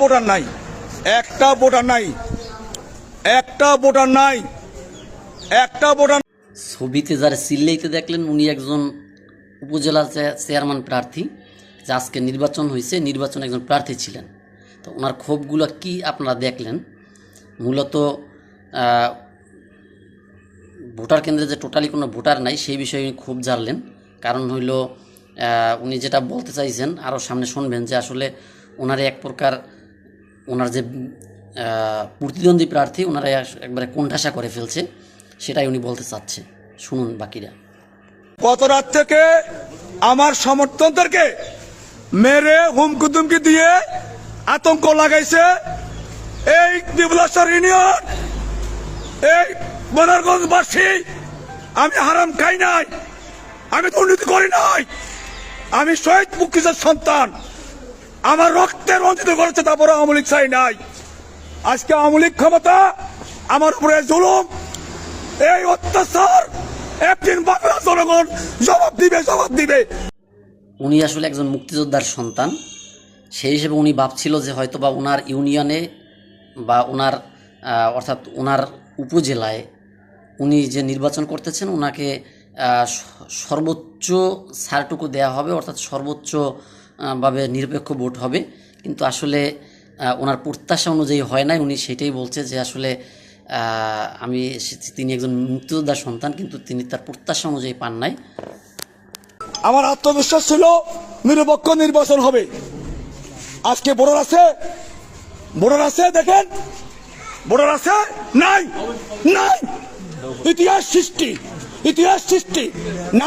Voter নাই। একটা voter নাই। একটা ভোটার নাই। একটা ভোটার ছবিতে যারা সিল্লাইতে দেখলেন উনি একজন উপজেলা চেয়ারম্যান প্রার্থী, যে আজকে নির্বাচন হয়েছে, নির্বাচনে একজন প্রার্থী ছিলেন। তো ওনার ক্ষোভগুলো কি আপনারা দেখলেন? মূলত ভোটার কেন্দ্রে যে টোটালি কোনো ভোটার নাই, সেই বিষয়ে উনি ক্ষোভ জানলেন কারণ হইল উনি যেটা বলতে চাইছেন আরও সামনে শুনবেন যে আসলে ওনারে এক প্রকার ওনার যে প্রতিদ্বন্দ্বী প্রার্থী, ওনারা একবারে কোণঠাসা করে ফেলছে, সেটাই উনি বলতে চাচ্ছে শুনুন বাকিরা। গত রাত থেকে আমার সমর্থকদেরকে মেরে হুমকি দুমকি দিয়ে আতঙ্ক লাগাইছে এই দিবলাসর ইউনিয়ন, এই বনারগঞ্জবাসী। আমি হারাম খাই নাই, আমি দুর্নীতি করি নাই, আমি শহীদ মুক্তিদের সন্তান। আমার রক্তে রঞ্জিত করেছে তারপরে আমলিক চাই নাই। আজকে আমলিক ক্ষমতা, আমার উপরে জুলুম, এই অত্যাচার, একদিন বাংলা জনগণ জবাব দিবে জবাব দিবে। উনি আসলে একজন মুক্তিযোদ্ধার সন্তান। সেই হিসেবে উনি ভাবছিল যে হয়তো বা ওনার ইউনিয়নে বা ওনার অর্থাৎ ওনার উপজেলায় উনি যে নির্বাচন করতেছেন ওনাকে সর্বোচ্চ ছাড়টুকু দেয়া হবে, অর্থাৎ সর্বোচ্চ ভাবে নিরপেক্ষ ভোট হবে। কিন্তু আসলে ওনার প্রত্যাশা অনুযায়ী হয় নাই। উনি সেটাই বলছে যে আসলে আমি তিনি একজন মুক্তিযোদ্ধার সন্তান, কিন্তু তিনি তার প্রত্যাশা অনুযায়ী পান নাই। আমার আত্মবিশ্বাস ছিল নিরপেক্ষ নির্বাচন হবে। আজকে ভোটার আছে? ভোটার আছে? দেখেন। ভোটার আছে? নাই। নাই। ইতিহাস সৃষ্টি। ইতিহাস সৃষ্টি। নাই